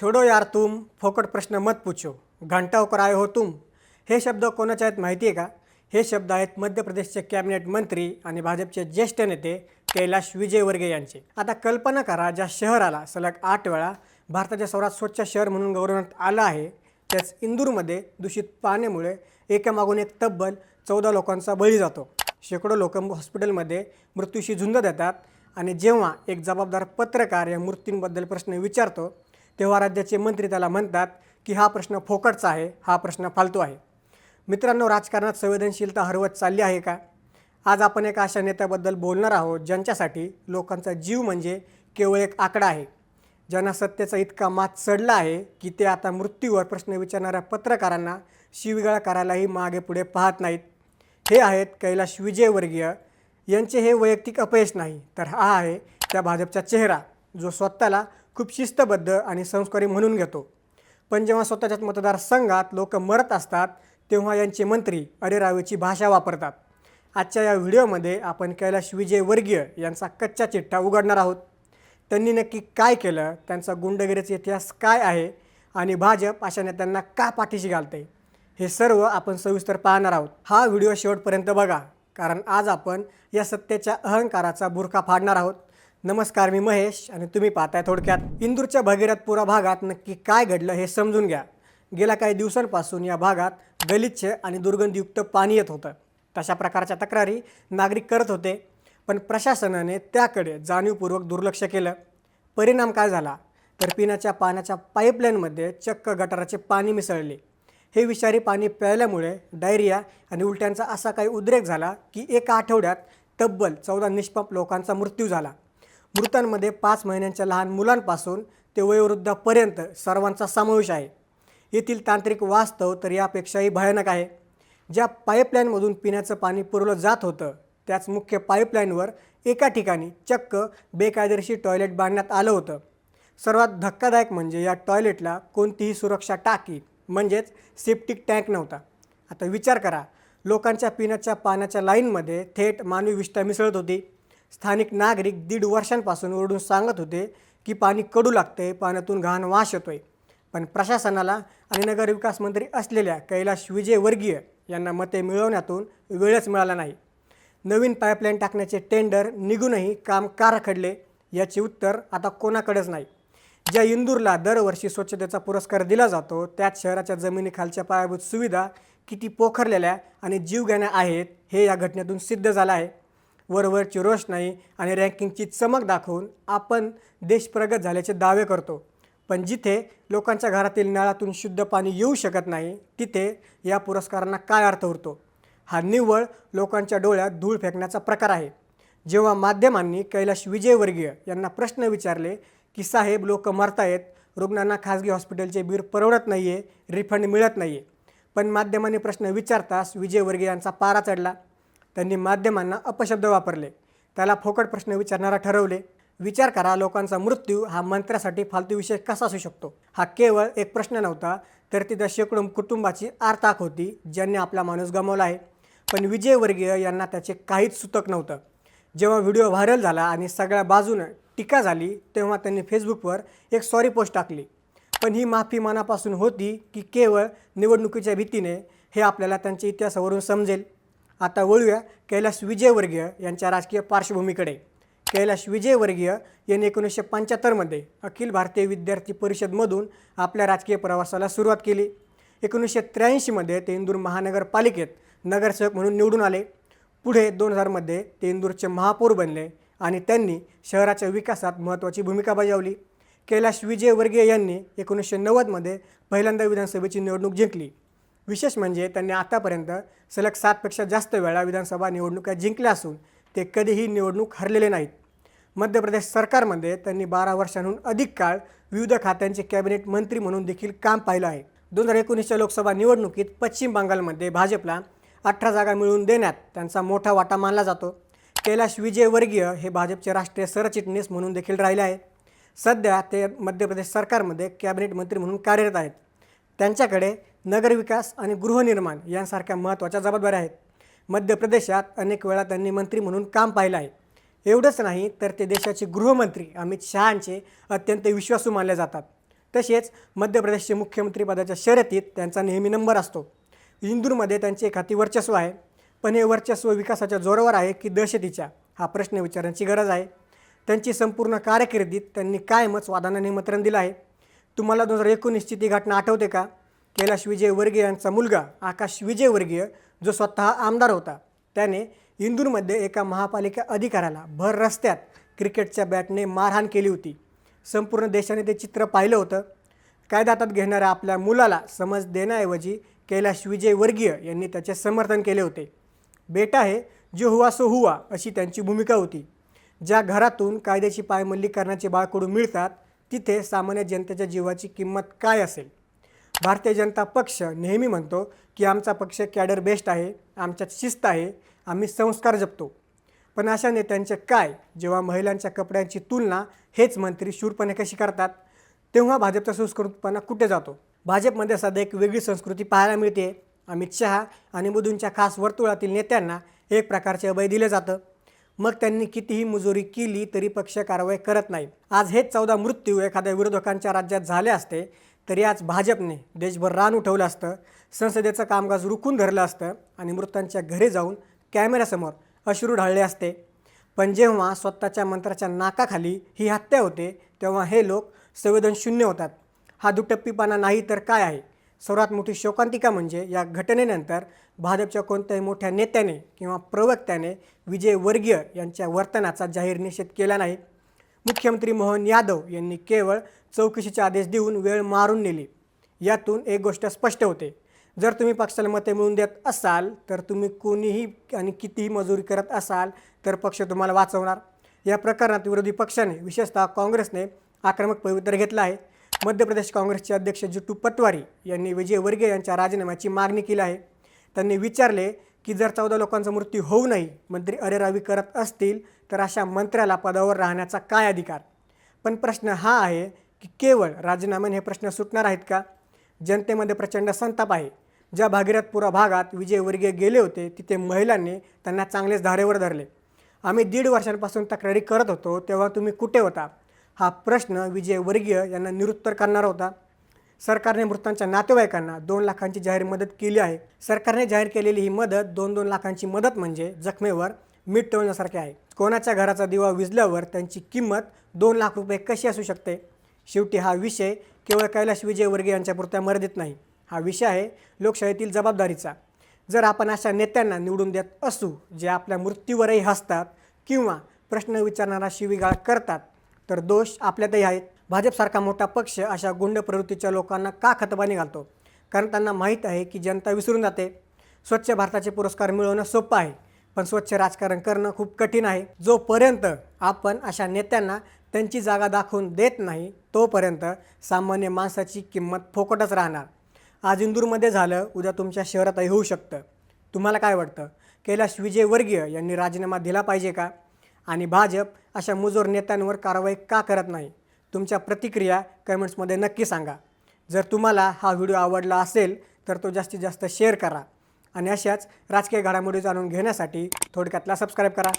छोडो यार तुम फोकट प्रश्न मत पूछो. घंटावकर होकर आए हो तुम. हे शब्द कोणाचे आहेत माहिती आहे का? हे शब्द आहेत मध्य प्रदेशचे कॅबिनेट मंत्री आणि भाजपचे ज्येष्ठ नेते कैलाश विजयवर्गीय यांचे. आता कल्पना करा ज्या शहराला सलग आठ वेळा भारताच्या सर्वात स्वच्छ शहर म्हणून गौरवण्यात आलं आहे त्याच इंदूरमध्ये दूषित पाण्यामुळे एकामागून एक तब्बल चौदा लोकांचा बळी जातो. शेकडो लोक हॉस्पिटलमध्ये मृत्यूशी झुंज देतात आणि जेव्हा एक जबाबदार पत्रकार या मृत्यूंबद्दल प्रश्न विचारतो तेव्हा राज्याचे मंत्री त्याला म्हणतात की हा प्रश्न फोकटचा आहे हा प्रश्न फालतू आहे. मित्रांनो राजकारणात संवेदनशीलता हरवत चालली आहे का? आज आपण एका अशा नेत्याबद्दल बोलणार आहोत ज्यांच्यासाठी लोकांचा जीव म्हणजे केवळ एक आकडा आहे. ज्यांना सत्तेचा इतका मात चढला आहे की ते आता मृत्यूवर प्रश्न विचारणाऱ्या पत्रकारांना शिवगाळ करायलाही मागे पुढे पाहत नाहीत. हे आहेत कैलाश विजयवर्गीय. यांचे हे वैयक्तिक अपयश नाही तर हा आहे त्या भाजपचा चेहरा जो स्वतःला खूप शिस्तबद्ध आणि संस्कारी म्हणून घेतो. पण जेव्हा स्वतःच्याच मतदारसंघात लोक मरत असतात तेव्हा यांचे मंत्री अरेरावेची भाषा वापरतात. आजच्या या व्हिडिओमध्ये आपण कैलाश विजयवर्गीय यांचा कच्चा चिठ्ठा उघडणार आहोत. त्यांनी नक्की काय केलं त्यांचा गुंडगिरीचा इतिहास काय आहे आणि भाजप अशा नेत्यांना का पाठीशी घालते हे सर्व आपण सविस्तर पाहणार आहोत. हा व्हिडिओ शेवटपर्यंत बघा कारण आज आपण या सत्तेच्या अहंकाराचा बुरखा फाडणार आहोत. नमस्कार मी महेश आणि तुम्ही पाहताय थोडक्यात इंदूरच्या भगीरथपुरा भागात नक्की काय घडलं हे समजून घ्या. गेल्या काही दिवसांपासून या भागात गलिच्छ आणि दुर्गंधीयुक्त पाणी येत होतं. तशा प्रकारच्या तक्रारी नागरिक करत होते पण प्रशासनाने त्याकडे जाणीवपूर्वक दुर्लक्ष केलं. परिणाम काय झाला? तर पिण्याच्या पाण्याच्या पाईपलाईनमध्ये चक्क गटाराचे पाणी मिसळले. हे विषारी पाणी प्यायल्यामुळे डायरिया आणि उलट्यांचा असा काही उद्रेक झाला की एका आठवड्यात तब्बल चौदा निष्पाप लोकांचा मृत्यू झाला. मृतांमध्ये पाच महिन्यांच्या लहान मुलांपासून ते वयोवृद्धापर्यंत सर्वांचा समावेश आहे. येथील तांत्रिक वास्तव तर यापेक्षाही भयानक आहे. ज्या पाईपलाईनमधून पिण्याचं पाणी पुरवलं जात होतं त्याच मुख्य पाईपलाईनवर एका ठिकाणी चक्क बेकायदेशीर टॉयलेट बांधण्यात आलं होतं. सर्वात धक्कादायक म्हणजे या टॉयलेटला कोणतीही सुरक्षा टाकी म्हणजेच सेप्टिक टँक नव्हता. आता विचार करा लोकांच्या पिण्याच्या पाण्याच्या लाईनमध्ये थेट मानवी विष्ठा मिसळत होती. स्थानिक नागरिक दीड वर्षांपासून ओरडून सांगत होते की पाणी कडू लागतंय पाण्यातून घाण वास येतोय. पण प्रशासनाला आणि नगरविकास मंत्री असलेल्या कैलाश विजयवर्गीय यांना मते मिळवण्यातून वेळच मिळाला नाही. नवीन पाईपलाईन टाकण्याचे टेंडर निघूनही काम का रखडले याचे उत्तर आता कोणाकडेच नाही. ज्या इंदूरला दरवर्षी स्वच्छतेचा पुरस्कार दिला जातो त्याच शहराच्या जमिनीखालच्या पायाभूत सुविधा किती पोखरलेल्या आणि जीवघेण्या आहेत हे या घटनेतून सिद्ध झालं आहे. वरवरची रोषणाई आणि रँकिंगची चमक दाखवून आपण देश प्रगत झाल्याचे दावे करतो. पण जिथे लोकांच्या घरातील नळातून शुद्ध पाणी येऊ शकत नाही तिथे या पुरस्कारांना काय अर्थ उरतो? हा निव्वळ लोकांच्या डोळ्यात धूळ फेकण्याचा प्रकार आहे. जेव्हा माध्यमांनी कैलाश विजयवर्गीय यांना प्रश्न विचारले की साहेब लोक मरतायत रुग्णांना खाजगी हॉस्पिटलचे बिल परवडत नाही आहे रिफंड मिळत नाही आहे पण माध्यमांनी प्रश्न विचारताच विजयवर्गीय यांचा पारा चढला. त्यांनी माध्यमांना अपशब्द वापरले. त्याला फोकट प्रश्न विचारणारा ठरवले विचार करा लोकांचा मृत्यू हा मंत्र्यासाठी फालतू विषय कसा असू शकतो? हा केवळ एक प्रश्न नव्हता तर ती शेकडो कुटुंबाची आरताक होती ज्यांनी आपला माणूस गमावला आहे. पण विजयवर्गीय यांना त्याचे काहीच सुतक नव्हतं. जेव्हा व्हिडिओ व्हायरल झाला आणि सगळ्या बाजूनं टीका झाली तेव्हा त्यांनी फेसबुकवर एक सॉरी पोस्ट टाकली. पण ही माफी मनापासून होती की केवळ निवडणुकीच्या भीतीने हे आपल्याला त्यांच्या इतिहासावरून समजेल. आता वळूया कैलाश विजयवर्गीय यांच्या राजकीय पार्श्वभूमीकडे. कैलाश विजयवर्गीय यांनी एकोणीसशे पंच्याहत्तरमध्ये अखिल भारतीय विद्यार्थी परिषदमधून आपल्या राजकीय प्रवासाला सुरुवात केली. एकोणीसशे त्र्याऐंशीमध्ये ते इंदूर महानगरपालिकेत नगरसेवक म्हणून निवडून आले. पुढे दोन हजारमध्ये ते इंदूरचे महापौर बनले आणि त्यांनी शहराच्या विकासात महत्त्वाची भूमिका बजावली. कैलाश विजयवर्गीय यांनी एकोणीसशे नव्वदमध्ये पहिल्यांदा विधानसभेची निवडणूक जिंकली. विशेष म्हणजे त्यांनी आतापर्यंत सलग सातपेक्षा जास्त वेळा विधानसभा निवडणुका जिंकल्या असून ते कधीही निवडणूक हरलेले नाहीत. मध्य प्रदेश सरकारमध्ये त्यांनी बारा वर्षांहून अधिक काळ विविध खात्यांचे कॅबिनेट मंत्री म्हणून देखील काम पाहिलं आहे. दोन हजार एकोणीसच्या लोकसभा निवडणुकीत पश्चिम बंगालमध्ये भाजपला अठरा जागा मिळवून देण्यात त्यांचा मोठा वाटा मानला जातो. कैलाश विजयवर्गीय हे भाजपचे राष्ट्रीय सरचिटणीस म्हणून देखील राहिले आहेत. सध्या ते मध्य प्रदेश सरकारमध्ये कॅबिनेट मंत्री म्हणून कार्यरत आहेत. त्यांच्याकडे नगरविकास आणि गृहनिर्माण यांसारख्या महत्त्वाच्या जबाबदाऱ्या आहेत. मध्य प्रदेशात अनेक वेळा त्यांनी मंत्री म्हणून काम पाहिलं आहे. एवढंच नाही तर ते देशाचे गृहमंत्री अमित शहांचे अत्यंत विश्वासू मानले जातात. तसेच मध्य प्रदेशचे मुख्यमंत्री पदाच्या शर्यतीत त्यांचा नेहमी नंबर असतो. इंदूरमध्ये त्यांचे खाती वर्चस्व आहे. पण हे वर्चस्व विकासाच्या जोरावर आहे की दहशतीच्या? हा प्रश्न विचारण्याची गरज आहे. त्यांची संपूर्ण कार्यकिर्दीत त्यांनी कायमच वादानं निमंत्रण दिलं आहे. तुम्हाला दोन हजार एकोणीसची ती घटना आठवते का? कैलाश विजयवर्गीय यांचा मुलगा आकाश विजयवर्गीय जो स्वतः आमदार होता त्याने इंदूरमध्ये एका महापालिका अधिकाऱ्याला भर रस्त्यात क्रिकेटच्या बॅटने मारहाण केली होती. संपूर्ण देशाने ते चित्र पाहिलं होतं. कायदा हातात घेणाऱ्या आपल्या मुलाला समज देण्याऐवजी कैलाश विजयवर्गीय यांनी त्याचे समर्थन केले होते. बेटा हे जो हुआ सो हुआ अशी त्यांची भूमिका होती. ज्या घरातून कायद्याची पायमल्ली करण्याचे बाळकडू मिळतात तिथे सामान्य जनतेच्या जीवाची किंमत काय असेल? भारतीय जनता पक्ष नेहमी म्हणतो की आमचा पक्ष कॅडर बेस्ट आहे आमच्यात शिस्त आहे आम्ही संस्कार जपतो. पण अशा नेत्यांचे काय जेव्हा महिलांच्या कपड्यांची तुलना हेच मंत्री शूरपणे कशी करतात? तेव्हा भाजपचा संस्कृतपणा कुठे जातो? भाजपमध्ये सध्या एक वेगळी संस्कृती पाहायला मिळते. अमित शहा आणि मोदींच्या खास वर्तुळातील नेत्यांना एक प्रकारचे अभय दिले जातं. मग त्यांनी कितीही मुजोरी केली तरी पक्ष कारवाई करत नाही. आज हेच चौदा मृत्यू एखाद्या विरोधकांच्या राज्यात झाले असते तरी आज भाजपने देशभर रान उठवलं असतं संसदेचं कामकाज रुकून धरलं असतं आणि मृतांच्या घरी जाऊन कॅमेऱ्यासमोर अश्रू ढाळले असते. पण जेव्हा स्वतःच्या मंत्राच्या नाकाखाली ही हत्या होते तेव्हा हे लोक संवेदनशून्य होतात. हा दुटप्पीपणा नाही तर काय आहे? सर्वात मोठी शोकांतिका म्हणजे या घटनेनंतर भाजपच्या कोणत्याही मोठ्या नेत्याने किंवा प्रवक्त्याने विजय वर्गीय यांच्या वर्तनाचा जाहीर निषेध केला नाही. मुख्यमंत्री मोहन यादव यांनी केवळ चौकशीचे आदेश देऊन वेळ मारून नेली. यातून एक गोष्ट स्पष्ट होते. जर तुम्ही पक्षाला मते मिळवून देत असाल तर तुम्ही कोणीही आणि कितीही मजुरी करत असाल तर पक्ष तुम्हाला वाचवणार. या प्रकरणात विरोधी पक्षाने विशेषतः काँग्रेसने आक्रमक पवित्र घेतला आहे. मध्य प्रदेश काँग्रेसचे अध्यक्ष जिटू पटवारी यांनी विजय वर्गीय यांच्या राजीनाम्याची मागणी केली आहे. त्यांनी विचारले की जर चौदा लोकांचा मृत्यू होऊ नाही मंत्री अरेरावी करत असतील तर अशा मंत्र्याला पदावर राहण्याचा काय अधिकार? पण प्रश्न हा आहे की केवळ राजीनाम्याने हे प्रश्न सुटणार आहेत का? जनतेमध्ये प्रचंड संताप आहे. ज्या भागीरथपुरा भागात विजयवर्गीय गेले होते तिथे महिलांनी त्यांना चांगलेच धारेवर धरले. आम्ही दीड वर्षांपासून तक्रारी करत होतो तेव्हा तुम्ही कुठे होता? हा प्रश्न विजयवर्गीय यांना निरुत्तर करणार होता. सरकारने मृतांच्या नातेवाईकांना दोन लाखांची जाहीर मदत केली आहे. सरकारने जाहीर केलेली ही मदत दोन दोन लाखांची मदत म्हणजे जखमेवर मीठ टोळण्यासारखे आहे. कोणाच्या घराचा दिवा विजल्यावर त्यांची किंमत दोन लाख रुपये कशी असू शकते? शेवटी हा विषय केवळ कैलाश विजय वर्गीय पुरत्या मर्यादित नाही. हा विषय आहे लोकशाहीतील जबाबदारीचा. जर आपण अशा नेत्यांना निवडून देत असू जे आपल्या मृत्यूवरही हसतात किंवा प्रश्न विचारणारा शिवीगाळ करतात तर दोष आपल्यातही आहेत. भाजपसारखा मोठा पक्ष अशा गुंड प्रवृत्तीच्या लोकांना का खतपाणी घालतो? कारण त्यांना माहीत आहे की जनता विसरून जाते. स्वच्छ भारताचे पुरस्कार मिळवणं सोपं आहे पण स्वच्छ राजकारण करणं खूप कठीण आहे. जोपर्यंत आपण अशा नेत्यांना त्यांची जागा दाखवून देत नाही तोपर्यंत सामान्य माणसाची किंमत फोकटच राहणार. आज इंदूरमध्ये झालं उद्या तुमच्या शहरातही होऊ शकतं. तुम्हाला काय वाटतं? कैलाश विजयवर्गीय यांनी राजीनामा दिला पाहिजे का? आणि भाजप अशा मुजोर नेत्यांवर कारवाई का करत नाही? तुमच्या प्रतिक्रिया कमेंट्समध्ये नक्की सांगा. जर तुम्हाला हा व्हिडिओ आवडला असेल तर तो जास्तीत जास्त शेअर करा. आणि अशाच राजकीय घडामोडी जाणून घेण्यासाठी थोडक्यातला सबस्क्राईब करा.